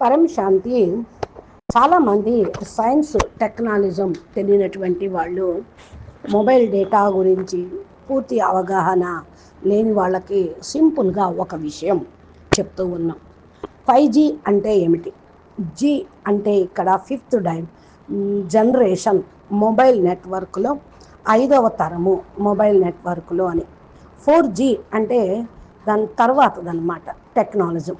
పరం శాంతి. చాలామంది సైన్స్ టెక్నాలజం తెలియనటువంటి వాళ్ళు మొబైల్ డేటా గురించి పూర్తి అవగాహన లేని వాళ్ళకి సింపుల్గా ఒక విషయం చెప్తూ ఉన్నాం. ఫైవ్ జీ అంటే ఏమిటి? జీ అంటే ఇక్కడ ఫిఫ్త్ డైమ్ జనరేషన్ మొబైల్ నెట్వర్క్లో ఐదవ తరము మొబైల్ నెట్వర్క్లో అని. ఫోర్ జీ అంటే దాని తర్వాతదనమాట టెక్నాలజీ.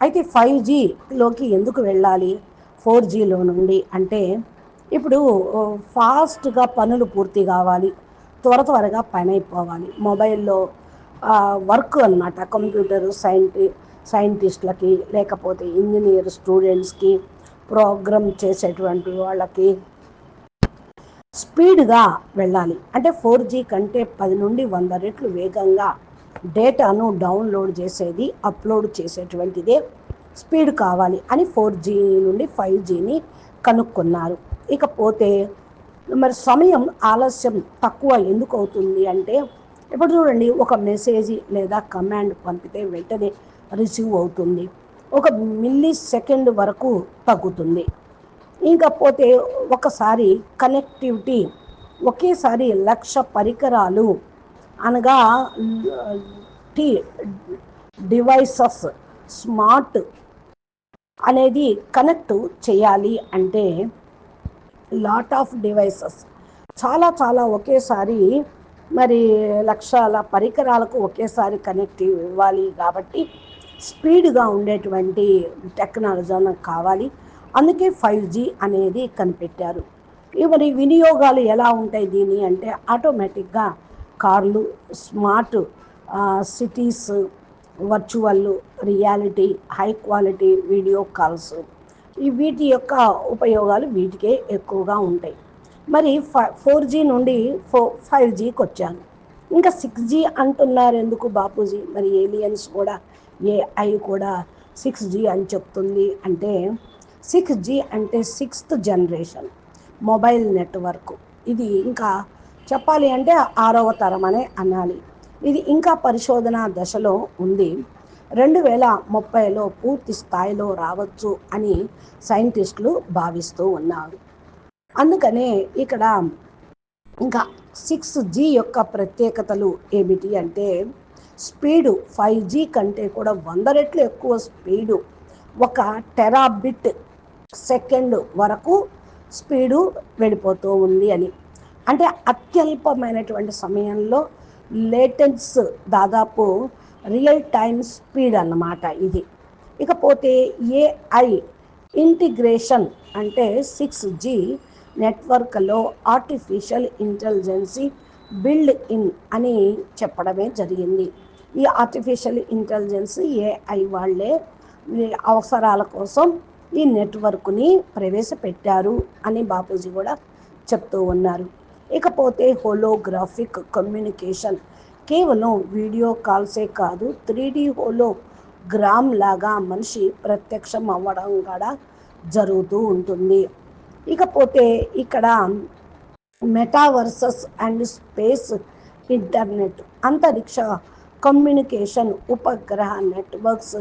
అయితే ఫైవ్ జీలోకి ఎందుకు వెళ్ళాలి? ఫోర్ జీలో నుండి అంటే ఇప్పుడు ఫాస్ట్గా పనులు పూర్తి కావాలి. త్వర త్వరగా పని అయిపోవాలి. మొబైల్లో వర్క్ అనమాట కంప్యూటర్ సైంటి సైంటిస్టులకి లేకపోతే ఇంజనీర్ స్టూడెంట్స్కి ప్రోగ్రామ్ చేసేటువంటి వాళ్ళకి స్పీడ్గా వెళ్ళాలి. అంటే ఫోర్ జీ కంటే పది నుండి వంద రెట్లు వేగంగా డేటాను డౌన్లోడ్ చేసేది అప్లోడ్ చేసేటువంటిదే స్పీడ్ కావాలి అని ఫోర్ జీ నుండి ఫైవ్ జీని కనుక్కున్నారు. ఇకపోతే మరి సమయం ఆలస్యం తక్కువ ఎందుకు అవుతుంది అంటే ఇప్పుడు చూడండి ఒక మెసేజ్ లేదా కమాండ్ పంపితే వెంటనే రిసీవ్ అవుతుంది. ఒక మిల్లీ సెకండ్ వరకు తగ్గుతుంది. ఇంకపోతే ఒకసారి కనెక్టివిటీ ఒకేసారి లక్ష పరికరాలు అనగా టీ డివైసెస్ స్మార్ట్ అనేది కనెక్ట్ చేయాలి అంటే లాట్ ఆఫ్ డివైసెస్. చాలా చాలా ఒకేసారి మరి లక్షల పరికరాలకు ఒకేసారి కనెక్ట్ ఇవ్వాలి కాబట్టి స్పీడ్గా ఉండేటువంటి టెక్నాలజీ కావాలి. అందుకే ఫైవ్ జీ అనేది కనిపెట్టారు. మరి వినియోగాలు ఎలా ఉంటాయి దీని అంటే ఆటోమేటిక్గా కార్లు smart cities virtual reality high quality video calls. ఈ వీటి యొక్క ఉపయోగాలు వీటికే ఎక్కువగా ఉంటాయి. మరి ఫోర్ జీ నుండి ఫో ఫైవ్ జీకి వచ్చాను ఇంకా సిక్స్ జీ అంటున్నారు ఎందుకు బాపూజీ? మరి ఏలియన్స్ కూడా ఏఐ కూడా సిక్స్ జీ అని చెప్తుంది అంటే సిక్స్ జీ అంటే సిక్స్త్ జనరేషన్ మొబైల్ నెట్వర్క్. ఇది ఇంకా చెప్పాలి అంటే ఆరవ తరం అనే అనాలి. ఇది ఇంకా పరిశోధన దశలో ఉంది. రెండు వేల ముప్పైలో పూర్తి స్థాయిలో రావచ్చు అని సైంటిస్టులు భావిస్తూ ఉన్నారు. అందుకనే ఇక్కడ ఇంకా సిక్స్ జీ యొక్క ప్రత్యేకతలు ఏమిటి అంటే స్పీడు ఫైవ్ జీ కంటే కూడా వంద రెట్లు ఎక్కువ స్పీడు ఒక టెరాబిట్ సెకండ్ వరకు స్పీడు వెళ్ళిపోతూ ఉంది అని. అంటే అత్యల్పమైనటువంటి సమయంలో లేటెన్స్ దాదాపు రియల్ టైమ్ స్పీడ్ అన్నమాట ఇది. ఇకపోతే ఏఐ ఇంటిగ్రేషన్ అంటే సిక్స్ జీ నెట్వర్క్లో ఆర్టిఫిషియల్ ఇంటెలిజెన్సీ బిల్డ్ ఇన్ అని చెప్పడమే జరిగింది. ఈ ఆర్టిఫిషియల్ ఇంటెలిజెన్స్ ఏఐ వాళ్ళే అవసరాల కోసం ఈ నెట్వర్క్ని ప్రవేశపెట్టారు అని బాపూజీ కూడా చెప్తూ ఉన్నారు. ఇకపోతే హోలోగ్రాఫిక్ కమ్యూనికేషన్ కేవలం వీడియో కాల్సే కాదు త్రీ డి హోలో గ్రామ్ లాగా మనిషి ప్రత్యక్షం అవ్వడం కూడా జరుగుతూ ఉంటుంది. ఇకపోతే ఇక్కడ మెటావర్సస్ అండ్ స్పేస్ ఇంటర్నెట్ అంతరిక్ష కమ్యూనికేషన్ ఉపగ్రహ నెట్వర్క్స్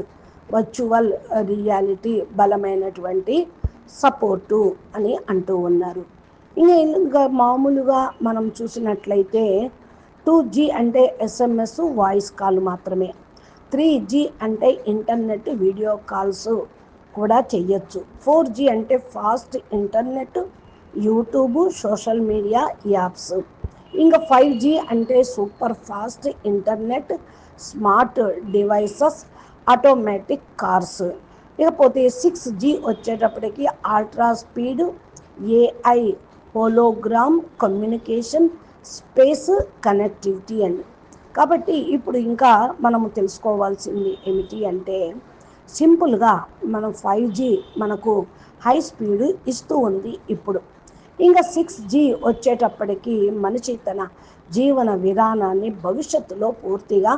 వర్చువల్ రియాలిటీ బలమైనటువంటి సపోర్టు అని అంటూ ఉన్నారు. ఇంకా మామూలుగా మనం చూసినట్లయితే టూ జీ అంటే ఎస్ఎంఎస్ వాయిస్ కాల్ మాత్రమే. త్రీ జీ అంటే ఇంటర్నెట్ వీడియో కాల్స్ కూడా చెయ్యొచ్చు. ఫోర్ జీ అంటే fast internet YouTube social media apps. ఇంకా ఫైవ్ జీ అంటే super fast internet smart devices automatic cars. ఇకపోతే సిక్స్ జీ వచ్చేటప్పటికి ultra speed AI hologram communication space connectivity అని. కాబట్టి ఇప్పుడు ఇంకా మనము తెలుసుకోవాల్సింది ఏమిటి అంటే సింపుల్గా మనం ఫైవ్ జీ మనకు హై స్పీడ్ ఇస్తూ ఉంది ఇప్పుడు. ఇంకా సిక్స్ జీ వచ్చేటప్పటికి మనిషి తన జీవన విధానాన్ని భవిష్యత్తులో పూర్తిగా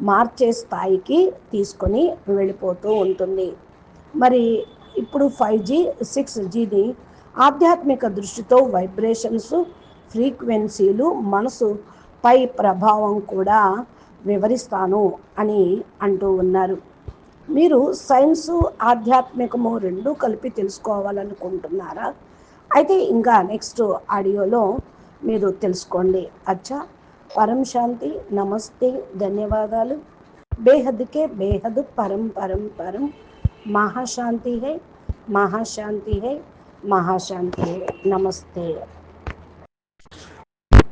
మార్చే స్థాయికి తీసుకొని వెళ్ళిపోతూ ఉంటుంది. మరి ఇప్పుడు ఫైవ్ జీ సిక్స్ జీని ఆధ్యాత్మిక దృష్టితో వైబ్రేషన్స్ ఫ్రీక్వెన్సీలు మనసు పై ప్రభావం కూడా వివరిస్తాను అని అంటూ ఉన్నారు. మీరు సైన్సు ఆధ్యాత్మికము రెండు కలిపి తెలుసుకోవాలనుకుంటున్నారా? అయితే ఇంకా నెక్స్ట్ ఆడియోలో మీరు తెలుసుకోండి. అచ్చా! పరం శాంతి నమస్తే ధన్యవాదాలు. బేహద్కే బేహద్ పరం పరం పరం. మహాశాంతి హై మహాశాంతి హై. మహాశాంతి హై నమస్తే